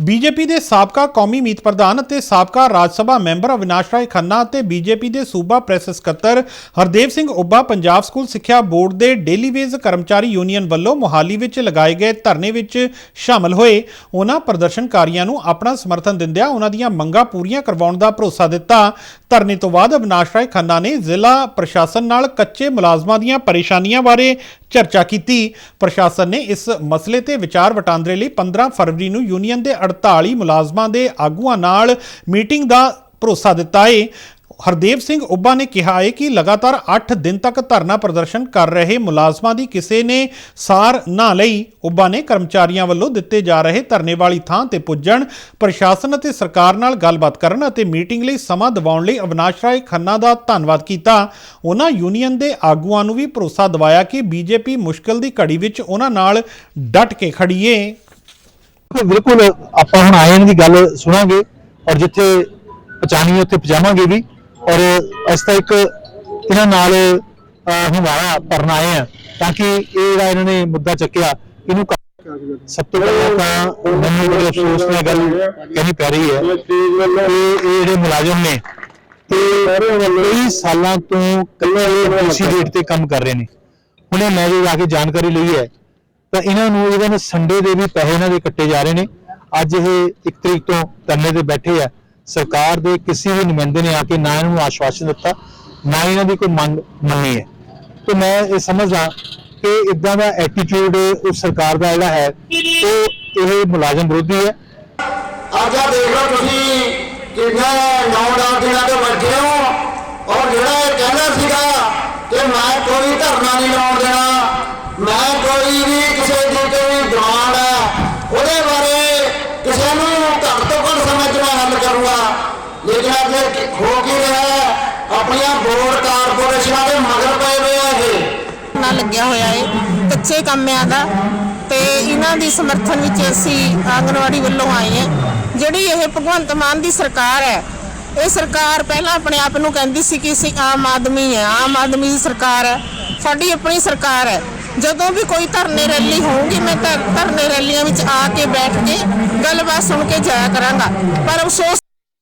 BJP ਦੇ ਸਾਬਕਾ ਕੌਮੀ ਮੀਤ ਪ੍ਰਧਾਨ ਅਤੇ ਸਾਬਕਾ ਰਾਜ ਸਭਾ ਮੈਂਬਰ ਅਵਿਨਾਸ਼ ਰਾਏ ਖੰਨਾ ਅਤੇ ਬੀਜੇਪੀ ਦੇ ਸੂਬਾ ਪ੍ਰੈਸ ਸਕੱਤਰ ਹਰਦੇਵ ਸਿੰਘ ਉੱਬਾ ਪੰਜਾਬ ਸਕੂਲ ਸਿੱਖਿਆ ਬੋਰਡ ਦੇ ਡੇਲੀ ਵੇਜ ਕਰਮਚਾਰੀ ਯੂਨੀਅਨ ਵੱਲੋਂ ਮੋਹਾਲੀ ਵਿੱਚ ਲਗਾਏ ਗਏ ਧਰਨੇ ਵਿੱਚ ਸ਼ਾਮਲ ਹੋਏ। ਉਹਨਾਂ ਪ੍ਰਦਰਸ਼ਨਕਾਰੀਆਂ ਨੂੰ ਆਪਣਾ ਸਮਰਥਨ ਦਿੰਦਿਆਂ ਉਹਨਾਂ ਦੀਆਂ ਮੰਗਾਂ ਪੂਰੀਆਂ ਕਰਵਾਉਣ ਦਾ ਭਰੋਸਾ ਦਿੱਤਾ। ਧਰਨੇ ਤੋਂ ਬਾਅਦ ਅਵਿਨਾਸ਼ ਰਾਏ ਖੰਨਾ ਨੇ ਜ਼ਿਲ੍ਹਾ ਪ੍ਰਸ਼ਾਸਨ ਨਾਲ ਕੱਚੇ ਮੁਲਾਜ਼ਮਾਂ ਦੀਆਂ ਪਰੇਸ਼ਾਨੀਆਂ ਬਾਰੇ ਚਰਚਾ ਕੀਤੀ। ਪ੍ਰਸ਼ਾਸਨ ਨੇ ਇਸ ਮਸਲੇ ਤੇ ਵਿਚਾਰ ਵਟਾਂਦਰੇ ਲਈ 15 ਫਰਵਰੀ ਨੂੰ ਯੂਨੀਅਨ ਦੇ 48 ਮੁਲਾਜ਼ਮਾਂ ਦੇ ਆਗੂਆਂ ਨਾਲ ਮੀਟਿੰਗ ਦਾ ਭਰੋਸਾ ਦਿੱਤਾ ਹੈ ਹਰਦੇਵ ਸਿੰਘ ਉੱਬਾ ਨੇ ਕਿਹਾ ਹੈ ਕਿ ਲਗਾਤਾਰ 8 ਦਿਨ ਤੱਕ ਧਰਨਾ ਪ੍ਰਦਰਸ਼ਨ ਕਰ ਰਹੇ ਮੁਲਾਜ਼ਮਾਂ ਦੀ ਕਿਸੇ ਨੇ ਸਾਰ ਨਾ ਲਈ। ਉੱਬਾ ਨੇ ਕਰਮਚਾਰੀਆਂ ਵੱਲੋਂ ਦਿੱਤੇ ਜਾ ਰਹੇ ਧਰਨੇ ਵਾਲੀ ਥਾਂ ਤੇ ਪੁੱਜਣ, ਪ੍ਰਸ਼ਾਸਨ ਅਤੇ ਸਰਕਾਰ ਨਾਲ ਗੱਲਬਾਤ ਕਰਨ ਅਤੇ ਮੀਟਿੰਗ ਲਈ ਸਮਾਂ ਦਿਵਾਉਣ ਲਈ ਅਵਿਨਾਸ਼ ਰਾਏ ਖੰਨਾ ਦਾ ਧੰਨਵਾਦ ਕੀਤਾ। ਉਹਨਾਂ ਯੂਨੀਅਨ ਦੇ ਆਗੂਆਂ ਨੂੰ ਵੀ ਭਰੋਸਾ ਦਿਵਾਇਆ ਕਿ ਬੀਜੇਪੀ ਮੁਸ਼ਕਲ ਦੀ ਘੜੀ ਵਿੱਚ ਉਹਨਾਂ ਨਾਲ ਡਟ ਕੇ ਖੜੀ ਏ। ਬਿਲਕੁਲ ਆਪਾਂ ਹੁਣ ਆਏ ਦੀ ਗੱਲ ਸੁਣਾਂਗੇ ਔਰ ਜਿੱਥੇ ਪਹੁੰਚਾਣੀ ਉੱਥੇ ਪਹੁੰਚਾਵਾਂਗੇ ਵੀ। ਔਰ ਅਸੀਂ ਤਾਂ ਇੱਕ ਇਹਨਾਂ ਨਾਲ ਅਹ, ਭਰਨ ਆਏ ਆ ਤਾਂ ਕਿ ਇਹ ਜਿਹੜਾ ਇਹਨਾਂ ਨੇ ਮੁੱਦਾ ਚੱਕਿਆ। ਇਹਨੂੰ ਸਭ ਤੋਂ ਪਹਿਲਾਂ ਤਾਂ ਮੈਨੂੰ ਬੜੇ ਅਫਸੋਸ ਨਾਲ ਗੱਲ ਕਹਿਣੀ ਪੈ ਰਹੀ ਹੈ ਕਿ ਇਹ ਜਿਹੜੇ ਮੁਲਾਜ਼ਮ ਨੇ ਇਹ ਸਾਲਾਂ ਤੋਂ ਕੱਲੇ ਇਸੇ ਰੇਟ ਤੇ ਕੰਮ ਕਰ ਰਹੇ ਨੇ। ਹੁਣੇ ਮੈਂ ਜੋ ਜਾ ਕੇ ਜਾਣਕਾਰੀ ਲਈ ਹੈ। ਤਾਂ ਇਹਨਾਂ ਨੂੰ ਇਹਦੇ ਨਾਲ ਸੰਡੇ ਦੇ ਵੀ ਪੈਸੇ ਇਹਨਾਂ ਦੇ ਕੱਟੇ ਜਾ ਰਹੇ ਨੇ। ਅੱਜ ਇਹ 1 ਤਰੀਕ ਤੋਂ ਧਰਨੇ ਤੇ ਬੈਠੇ ਆ। ਸਰਕਾਰ ਦੇ ਕਿਸੇ ਵੀ ਨੁਮਾਇੰਦੇ ਨੇ ਆ ਕੇ ਨਾ ਇਹਨਾਂ ਨੂੰ ਆਸ਼ਵਾਸਨ ਦਿੱਤਾ, ਨਾ ਇਹਨਾਂ ਦੀ ਕੋਈ ਮੰਗ ਮੰਨੀ ਹੈ। ਤੇ ਮੈਂ ਇਹ ਸਮਝਦਾ ਕਿ ਇਦਾਂ ਦਾ ਐਟੀਟਿਊਡ ਉਸ ਸਰਕਾਰ ਦਾ ਜਿਹੜਾ ਹੈ, ਉਹ ਇਹ ਮੁਲਾਜ਼ਮ ਵਿਰੋਧੀ ਹੈ। ਅੱਜ ਆ ਦੇਖ ਲਓ ਤੁਸੀਂ ਕਿੰਨੇ ਨੌਂ ਦਿਨਾਂ ਤੋਂ ਬੈਠੇ ਹੋ, ਔਰ ਜਿਹੜਾ ਇਹ ਕਹਿੰਦਾ ਸੀਗਾ ਕਿ ਮੈਂ ਕੋਈ ਧਰਨਾ ਨਹੀਂ ਲਾਉਣ ਦੇਣਾ ਇਹ ਹੋ ਕੀ ਰਿਹਾ ਆਪਣੀਆਂ ਬੋਰਡ ਕਾਰਪੋਰੇਸ਼ਨਾਂ ਦੇ ਮਗਰ ਪਏ ਹੋਏ ਆ ਇਹ। ਨਾ ਲੱਗਿਆ ਹੋਇਆ ਏ ਕੱਚੇ ਕੰਮਿਆਂ ਦਾ। ਤੇ ਇਹਨਾਂ ਦੀ ਸਮਰਥਨ ਵਿੱਚ ਅਸੀਂ ਆਂਗਨਵਾੜੀ ਵੱਲੋਂ ਆਏ ਹਾਂ। ਜਿਹੜੀ ਇਹ ਭਗਵੰਤ ਮਾਨ ਦੀ ਸਰਕਾਰ ਹੈ, ਇਹ ਸਰਕਾਰ ਪਹਿਲਾਂ ਆਪਣੇ ਆਪ ਨੂੰ ਕਹਿੰਦੀ ਸੀ ਕਿ ਅਸੀਂ ਆਮ ਆਦਮੀ ਹੈ। ਆਮ ਆਦਮੀ ਦੀ ਸਰਕਾਰ ਹੈ। ਸਾਡੀ ਆਪਣੀ ਸਰਕਾਰ ਹੈ। ਜਦੋਂ ਵੀ ਕੋਈ ਧਰਨੇ ਰੈਲੀ ਹੋਊਗੀ, ਮੈਂ ਧਰਨੇ ਰੈਲੀਆਂ ਵਿੱਚ ਆ ਕੇ ਬੈਠ ਕੇ ਗੱਲਬਾਤ ਸੁਣ ਕੇ ਜਾਇਆ ਕਰਾਂਗਾ। ਪਰ ਅਫਸੋਸ